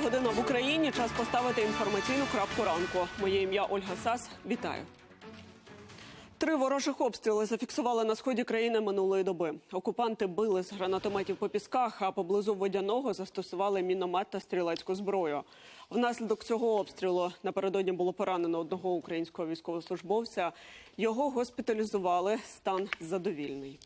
година в Україні. Час поставити інформаційну крапку ранку. Моє ім'я Ольга Сас. Вітаю. Три ворожих обстріли зафіксували на сході країни минулої доби. Окупанти били з гранатометів по пісках, а поблизу водяного застосували міномет та стрілецьку зброю. Внаслідок цього обстрілу напередодні було поранено одного українського військовослужбовця. Його госпіталізували. Стан задовільний.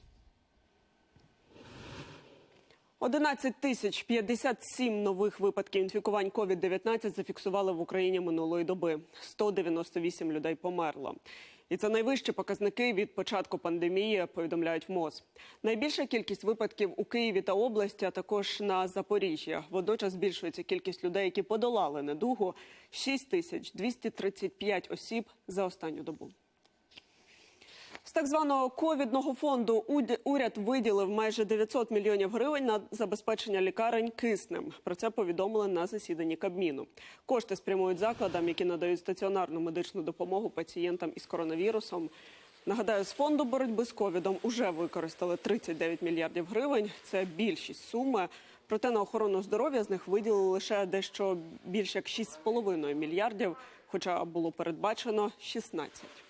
11 тисяч 57 нових випадків інфікувань COVID-19 зафіксували в Україні минулої доби. 198 людей померло. І це найвищі показники від початку пандемії, повідомляють в МОЗ. Найбільша кількість випадків у Києві та області, а також на Запоріжжі. Водночас збільшується кількість людей, які подолали недугу 6 тисяч 235 осіб за останню добу. З так званого ковідного фонду уряд виділив майже 900 мільйонів гривень на забезпечення лікарень киснем. Про це повідомили на засіданні Кабміну. Кошти спрямують закладам, які надають стаціонарну медичну допомогу пацієнтам із коронавірусом. Нагадаю, з фонду боротьби з ковідом уже використали 39 мільярдів гривень. Це більшість суми. Проте на охорону здоров'я з них виділили лише дещо більше як 6,5 мільярдів, хоча було передбачено 16.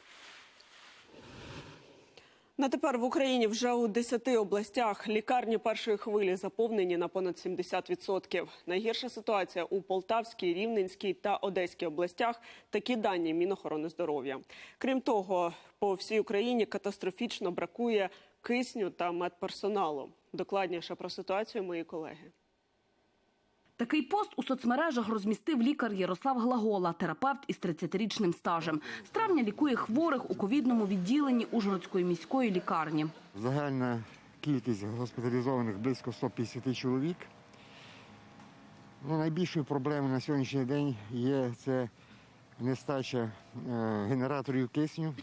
На тепер в Україні вже у 10 областях лікарні першої хвилі заповнені на понад 70%. Найгірша ситуація у Полтавській, Рівненській та Одеській областях. Такі дані Мінохорони здоров'я. Крім того, по всій Україні катастрофічно бракує кисню та медперсоналу. Докладніше про ситуацію мої колеги. Такий пост у соцмережах розмістив лікар Ярослав Глагола, терапевт із 30-річним стажем. З травня лікує хворих у ковідному відділенні Ужгородської міської лікарні. Загальна кількість госпіталізованих близько 150 чоловік. Ну, найбільшою проблемою на сьогоднішній день є це нестача е, генераторів кисню.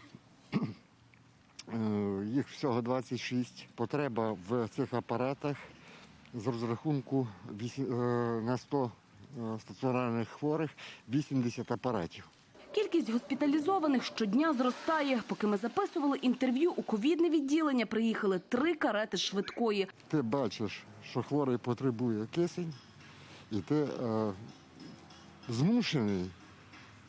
Е, їх всього 26. Потреба в цих апаратах з розрахунку е, на 100 е, стаціонарних хворих 80 апаратів. Кількість госпіталізованих щодня зростає. Поки ми записували інтерв'ю, у ковідне відділення приїхали три карети швидкої. Ти бачиш, що хворий потребує кисень, і ти е, змушений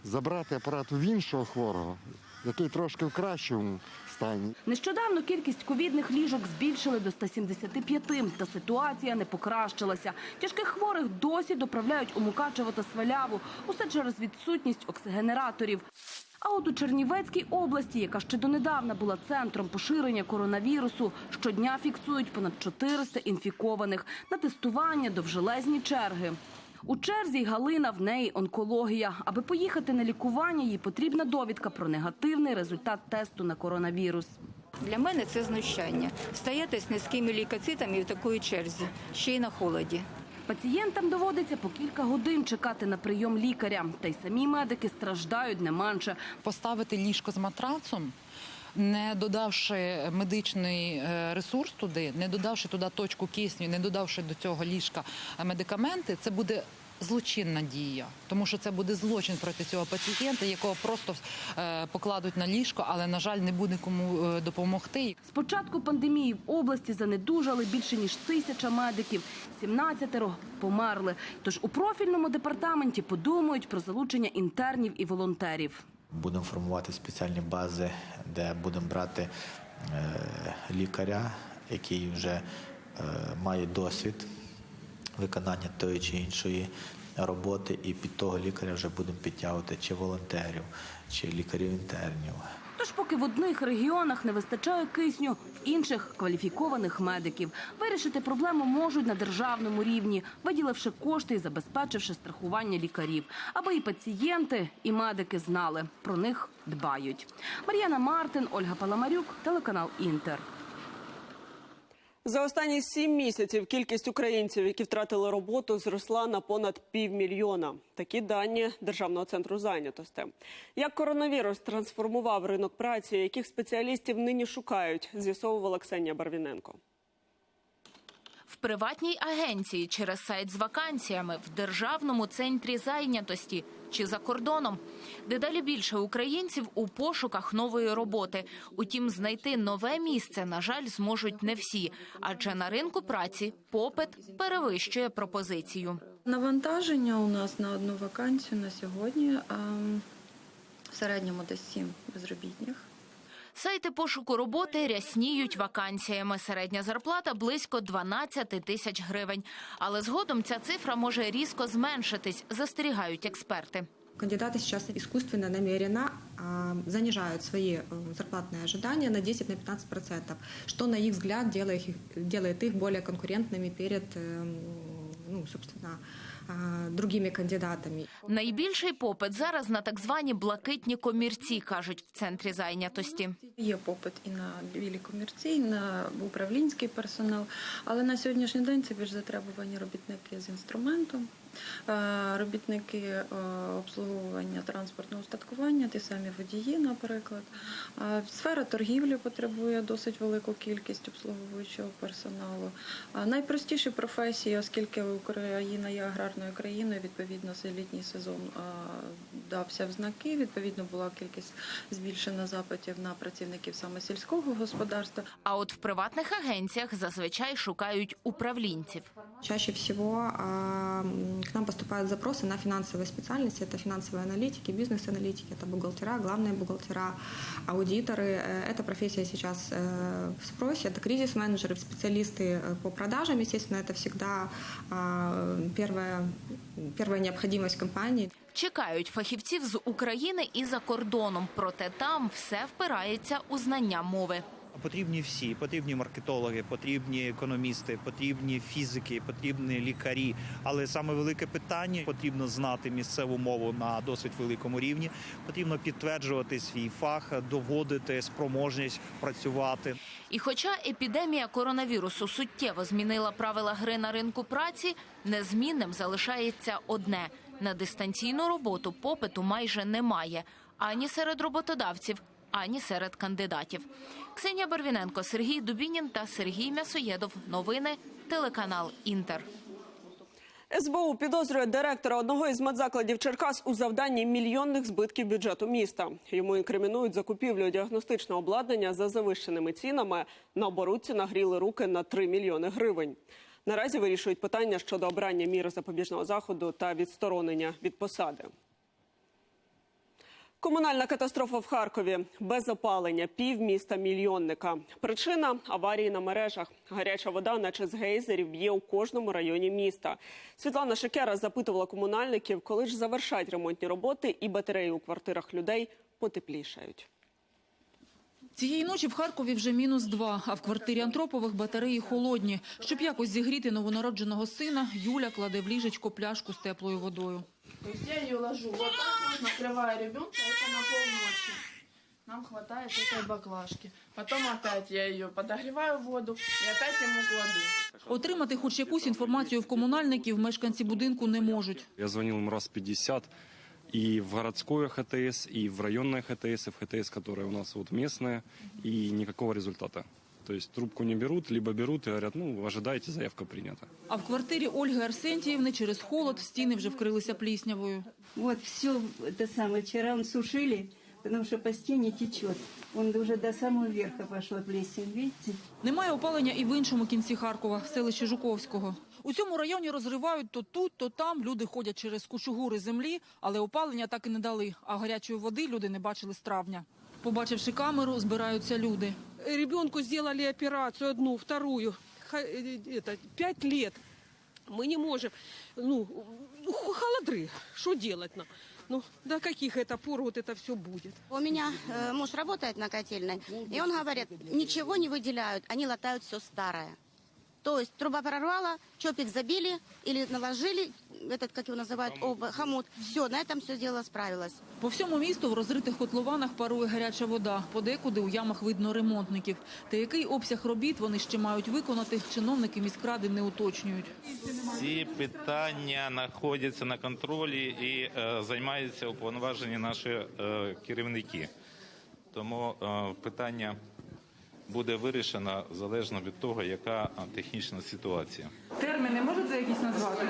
забрати апарат у іншого хворого, який трошки в кращому стані. Нещодавно кількість ковідних ліжок збільшили до 175, та ситуація не покращилася. Тяжких хворих досі доправляють у Мукачево та Сваляву. Усе через відсутність оксигенераторів. А от у Чернівецькій області, яка ще донедавна була центром поширення коронавірусу, щодня фіксують понад 400 інфікованих. На тестування довжелезні черги. У черзі й Галина, в неї онкологія. Аби поїхати на лікування, їй потрібна довідка про негативний результат тесту на коронавірус. Для мене це знущання. Стояти з низькими лікоцитами в такої черзі, ще й на холоді. Пацієнтам доводиться по кілька годин чекати на прийом лікаря. Та й самі медики страждають не менше. поставити ліжко з матрацом, не додавши медичний е, ресурс туди, не додавши туди точку кисню, не додавши до цього ліжка е, медикаменти, це буде. Злочинна дія, тому що це буде злочин проти цього пацієнта, якого просто е, покладуть на ліжко, але на жаль, не буде кому допомогти. З початку пандемії в області занедужали більше ніж тисяча медиків. 17 померли. Тож у профільному департаменті подумають про залучення інтернів і волонтерів. Будемо формувати спеціальні бази, де будемо брати е, лікаря, який вже е, має досвід виконання тої чи іншої роботи, і під того лікаря вже будемо підтягувати чи волонтерів, чи лікарів-інтернів. Тож, поки в одних регіонах не вистачає кисню, в інших кваліфікованих медиків. Вирішити проблему можуть на державному рівні, виділивши кошти і забезпечивши страхування лікарів, аби і пацієнти, і медики знали про них дбають. Мар'яна Мартин, Ольга Паламарюк, телеканал Інтер. За останні сім місяців кількість українців, які втратили роботу, зросла на понад півмільйона. Такі дані Державного центру зайнятості. Як коронавірус трансформував ринок праці, яких спеціалістів нині шукають, з'ясовувала Ксенія Барвіненко. В приватній агенції через сайт з вакансіями, в державному центрі зайнятості чи за кордоном. Дедалі більше українців у пошуках нової роботи. Утім, знайти нове місце, на жаль, зможуть не всі, адже на ринку праці попит перевищує пропозицію. Навантаження у нас на одну вакансію на сьогодні ем, в середньому десь 7 безробітних. Сайти пошуку роботи рясніють вакансіями. Середня зарплата близько 12 тисяч гривень. Але згодом ця цифра може різко зменшитись, застерігають експерти. Кандидаты сейчас искусственно, намеренно а, занижают свои э, зарплатные ожидания на 10-15%, что, на их взгляд, делает их, делает их более конкурентными перед, эм, ну, собственно, а, другими кандидатами. Найбільший попит зараз на так звані блакитні комірці, кажуть в центрі зайнятості. Є попит і на білі комірці, і на управлінський персонал, але на сьогоднішній день це більш затребувані робітники з інструментом, е, робітники е, обслуговування транспортного устаткування, ті самі водії, наприклад. Е, Сфера торгівлі потребує досить велику кількість обслуговуючого персоналу. Е, Найпростіші професії, оскільки Україна є аграрною країною, відповідно, літній сезон е, дався в знаки. Відповідно, була кількість збільшена запитів на працівників саме сільського господарства. А от в приватних агенціях зазвичай шукають управлінців. Чаще м, к нам поступают запросы на финансовые специальности. Это финансовые аналитики, бизнес-аналитики, это бухгалтера, главные бухгалтера, аудиторы. Э, Эта профессия сейчас э, в спросе. Это кризис-менеджеры, специалисты э, по продажам. Естественно, это всегда а, первая, первая необходимость компании. Чекають фахівців з України і за кордоном, проте там все впирається у знання мови. Потрібні всі, потрібні маркетологи, потрібні економісти, потрібні фізики, потрібні лікарі. Але саме велике питання потрібно знати місцеву мову на досить великому рівні. Потрібно підтверджувати свій фах, доводити спроможність працювати. І хоча епідемія коронавірусу суттєво змінила правила гри на ринку праці, незмінним залишається одне – на дистанційну роботу попиту майже немає ані серед роботодавців, ані серед кандидатів. Ксенія Барвіненко, Сергій Дубінін та Сергій М'ясоєдов. Новини телеканал Інтер. СБУ підозрює директора одного із медзакладів Черкас у завданні мільйонних збитків бюджету міста. Йому інкримінують закупівлю діагностичного обладнання за завищеними цінами. На оборудці нагріли руки на 3 мільйони гривень. Наразі вирішують питання щодо обрання міри запобіжного заходу та відсторонення від посади. Комунальна катастрофа в Харкові без опалення, пів міста мільйонника. Причина аварії на мережах. Гаряча вода, наче з гейзерів, б'є у кожному районі міста. Світлана Шекера запитувала комунальників, коли ж завершать ремонтні роботи і батареї у квартирах людей потеплішають. Цієї ночі в Харкові вже мінус два, а в квартирі Антропових батареї холодні. Щоб якось зігріти новонародженого сина, Юля кладе в ліжечко пляшку з теплою водою. То есть я ее ложу вот так вот, накрываю ребенка, это на полночи. Нам хватает этой баклажки. Потом опять я ее подогреваю воду и опять ему кладу. Отримати хоч якусь інформацію в комунальників мешканці будинку не можуть. Я звонил им раз 50 и в городское ХТС, и в районное ХТС, и в ХТС, которое у нас вот местное, и никакого результата. То есть трубку не берут, либо берут и говорят, ну, ожидайте, заявка принята. А в квартирі Ольги Арсентіївни через холод стіни вже вкрилися пліснявою. Вот все это самое. Вчера он сушили, потому что по стене течет. Он уже до самого верха пошла плесень, видите? Немає опалення і в іншому кінці Харкова, в селищі Жуковського. У цьому районі розривають то тут, то там. Люди ходять через кучугури землі, але опалення так і не дали. А гарячої води люди не бачили з травня. Побачивши камеру, збираються люди Ребенку сделали операцию одну, вторую. Ха- э, Это, пять лет. Мы не можем. Ну, ну, холодры. Что делать нам? Ну, до каких это пор вот это все будет? У меня э, муж работает на котельной, и он говорит, ничего не выделяют, они латают все старое. То есть труба прорвала, чопик забили или наложили, этот, как его называют, об, хомут. Все, на этом все дело справилось. По всьому місту в розритих котлованах парує гаряча вода. Подекуди у ямах видно ремонтників. Та який обсяг робіт вони ще мають виконати, чиновники міськради не уточнюють. Ці питання знаходяться на контролі і е, займаються уповноважені наші е, керівники. Тому е, питання буде вирішена залежно від того, яка технічна ситуація. Терміни можете якісь назвати?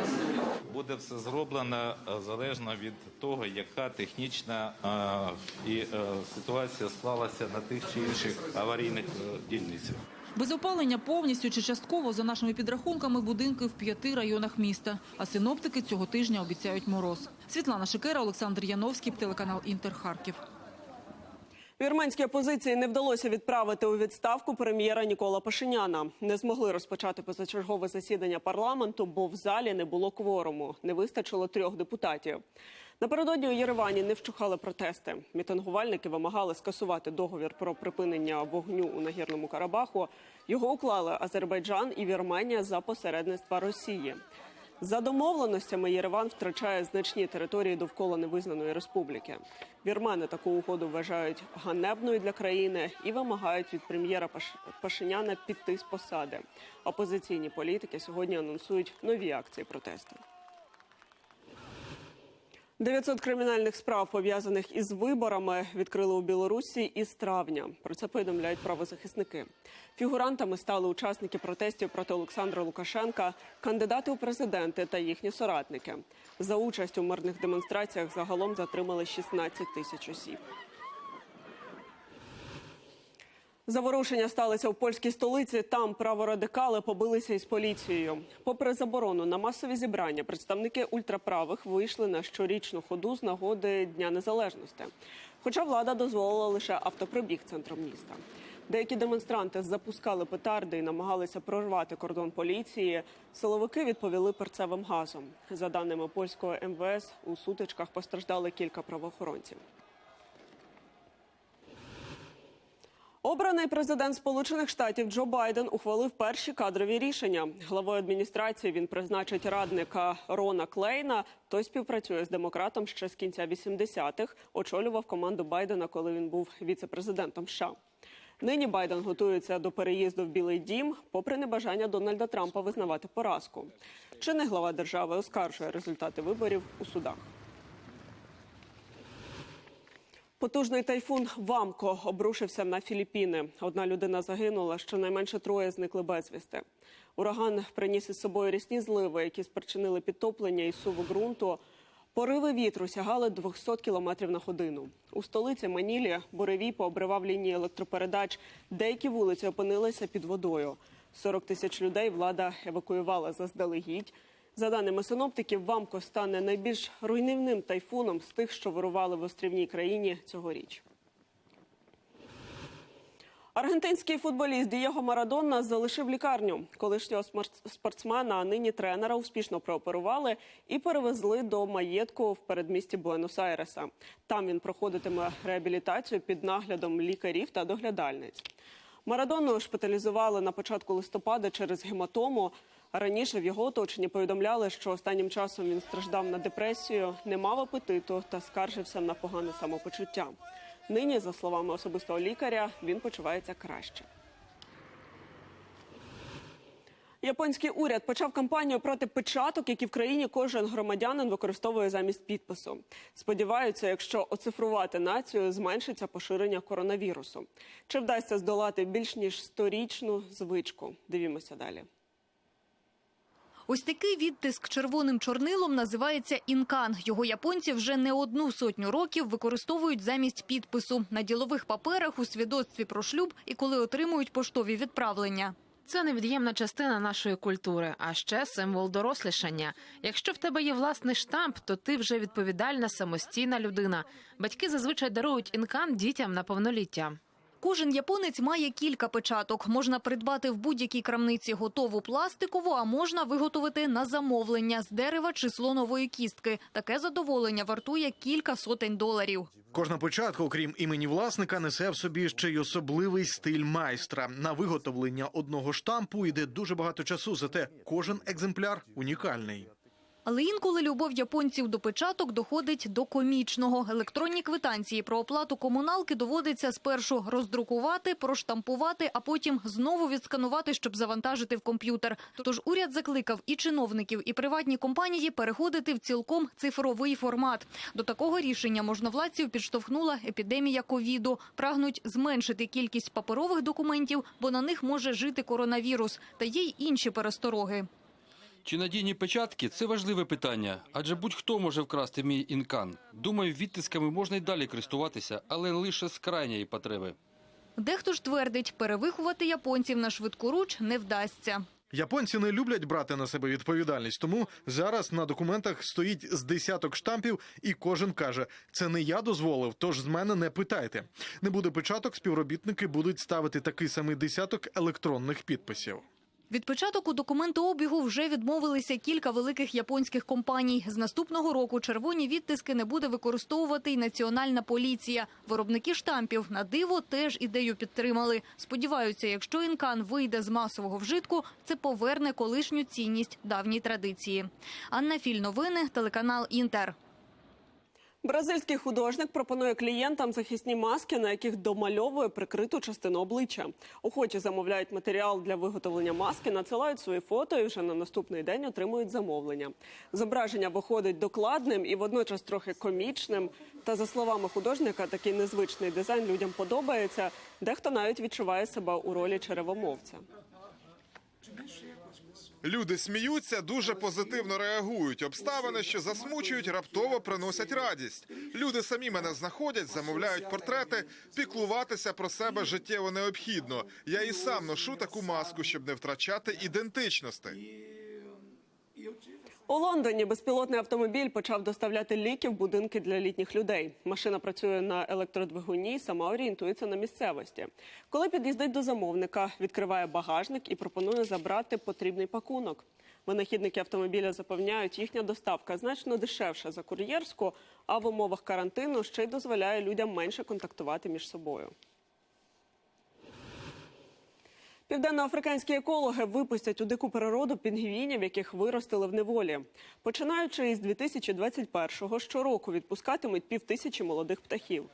Буде все зроблено е, залежно від того, яка технічна е, і е, ситуація склалася на тих чи інших аварійних е, дільницях. Без опалення повністю чи частково, за нашими підрахунками, будинки в п'яти районах міста. А синоптики цього тижня обіцяють мороз. Світлана Шикера, Олександр Яновський, телеканал Інтер Харків. Вірменській опозиції не вдалося відправити у відставку прем'єра Нікола Пашиняна. Не змогли розпочати позачергове засідання парламенту, бо в залі не було кворуму. Не вистачило трьох депутатів. Напередодні у Єревані не вщухали протести. Мітингувальники вимагали скасувати договір про припинення вогню у нагірному Карабаху. Його уклали Азербайджан і Вірменія за посередництва Росії. За домовленостями Єреван втрачає значні території довкола невизнаної республіки. Вірмени таку угоду вважають ганебною для країни і вимагають від прем'єра Паш- Пашиняна піти з посади. Опозиційні політики сьогодні анонсують нові акції протесту. 900 кримінальних справ, пов'язаних із виборами, відкрили у Білорусі із травня. Про це повідомляють правозахисники. Фігурантами стали учасники протестів проти Олександра Лукашенка, кандидати у президенти та їхні соратники. За участь у мирних демонстраціях загалом затримали 16 тисяч осіб. Заворушення сталося у польській столиці. Там праворадикали побилися із поліцією. Попри заборону на масові зібрання, представники ультраправих вийшли на щорічну ходу з нагоди Дня Незалежності. Хоча влада дозволила лише автопробіг центром міста. Деякі демонстранти запускали петарди і намагалися прорвати кордон поліції. Силовики відповіли перцевим газом. За даними польського МВС, у сутичках постраждали кілька правоохоронців. Обраний президент Сполучених Штатів Джо Байден ухвалив перші кадрові рішення. Главою адміністрації він призначить радника Рона Клейна. Той співпрацює з демократом ще з кінця 80-х, очолював команду Байдена, коли він був віце-президентом США. Нині Байден готується до переїзду в Білий Дім, попри небажання Дональда Трампа визнавати поразку. Чинний глава держави оскаржує результати виборів у судах. Потужний тайфун Вамко обрушився на Філіппіни. Одна людина загинула, щонайменше троє зникли безвісти. Ураган приніс із собою рісні зливи, які спричинили підтоплення і суву ґрунту. Пориви вітру сягали 200 км на годину. У столиці Манілі буревій пообривав лінії електропередач. Деякі вулиці опинилися під водою. 40 тисяч людей влада евакуювала заздалегідь. За даними синоптиків, Вамко стане найбільш руйнівним тайфуном з тих, що вирували в острівній країні цьогоріч. Аргентинський футболіст Дієго Марадонна залишив лікарню. Колишнього спортсмена, а нині тренера, успішно прооперували і перевезли до маєтку в передмісті Буенос-Айреса. Там він проходитиме реабілітацію під наглядом лікарів та доглядальниць. Марадонну шпиталізували на початку листопада через гематому. Раніше в його оточенні повідомляли, що останнім часом він страждав на депресію, не мав апетиту та скаржився на погане самопочуття. Нині, за словами особистого лікаря, він почувається краще. Японський уряд почав кампанію проти печаток, які в країні кожен громадянин використовує замість підпису. Сподіваються, якщо оцифрувати націю, зменшиться поширення коронавірусу. Чи вдасться здолати більш ніж сторічну звичку? Дивімося далі. Ось такий відтиск червоним чорнилом називається інкан. Його японці вже не одну сотню років використовують замість підпису на ділових паперах у свідоцтві про шлюб і коли отримують поштові відправлення. Це невід'ємна частина нашої культури, а ще символ дорослішання. Якщо в тебе є власний штамп, то ти вже відповідальна самостійна людина. Батьки зазвичай дарують інкан дітям на повноліття. Кожен японець має кілька печаток. Можна придбати в будь-якій крамниці готову пластикову, а можна виготовити на замовлення з дерева чи слонової кістки. Таке задоволення вартує кілька сотень доларів. Кожна початка, окрім імені власника, несе в собі ще й особливий стиль майстра. На виготовлення одного штампу йде дуже багато часу, зате кожен екземпляр унікальний. Але інколи любов японців до печаток доходить до комічного. Електронні квитанції про оплату комуналки доводиться спершу роздрукувати, проштампувати, а потім знову відсканувати, щоб завантажити в комп'ютер. Тож уряд закликав і чиновників, і приватні компанії переходити в цілком цифровий формат. До такого рішення можновладців підштовхнула епідемія ковіду. Прагнуть зменшити кількість паперових документів, бо на них може жити коронавірус. Та є й інші перестороги. Чи надійні печатки це важливе питання, адже будь-хто може вкрасти мій інкан. Думаю, відтисками можна й далі користуватися, але лише з крайньої потреби. Дехто ж твердить, перевиховати японців на швидкоруч не вдасться. Японці не люблять брати на себе відповідальність, тому зараз на документах стоїть з десяток штампів, і кожен каже: це не я дозволив, тож з мене не питайте. Не буде печаток, співробітники будуть ставити такий самий десяток електронних підписів. Від початок у документообігу вже відмовилися кілька великих японських компаній. З наступного року червоні відтиски не буде використовувати й національна поліція. Виробники штампів на диво теж ідею підтримали. Сподіваються, якщо інкан вийде з масового вжитку, це поверне колишню цінність давній традиції. Анна Філь, новини, телеканал Інтер. Бразильський художник пропонує клієнтам захисні маски, на яких домальовує прикриту частину обличчя. Охочі замовляють матеріал для виготовлення маски, надсилають свої фото і вже на наступний день отримують замовлення. Зображення виходить докладним і водночас трохи комічним. Та за словами художника, такий незвичний дизайн людям подобається. Дехто навіть відчуває себе у ролі черевомовця. Люди сміються, дуже позитивно реагують. Обставини, що засмучують, раптово приносять радість. Люди самі мене знаходять, замовляють портрети. Піклуватися про себе життєво необхідно. Я і сам ношу таку маску, щоб не втрачати ідентичності. У Лондоні безпілотний автомобіль почав доставляти ліки в будинки для літніх людей. Машина працює на електродвигуні, сама орієнтується на місцевості. Коли під'їздить до замовника, відкриває багажник і пропонує забрати потрібний пакунок. Винахідники автомобіля запевняють, їхня доставка значно дешевша за кур'єрську, а в умовах карантину ще й дозволяє людям менше контактувати між собою. Південноафриканські екологи випустять у дику природу пінгвінів, яких виростили в неволі. Починаючи із 2021-го, щороку відпускатимуть півтисячі молодих птахів.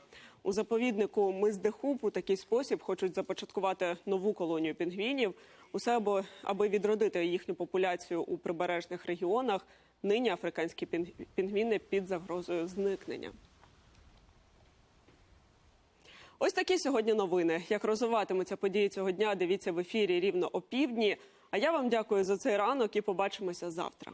У заповіднику Миздехуп у такий спосіб хочуть започаткувати нову колонію пінгвінів. Усе аби, аби відродити їхню популяцію у прибережних регіонах. Нині африканські пінг- пінгвіни під загрозою зникнення. Ось такі сьогодні новини. Як розвиватимуться події цього дня, дивіться в ефірі рівно о півдні. А я вам дякую за цей ранок і побачимося завтра.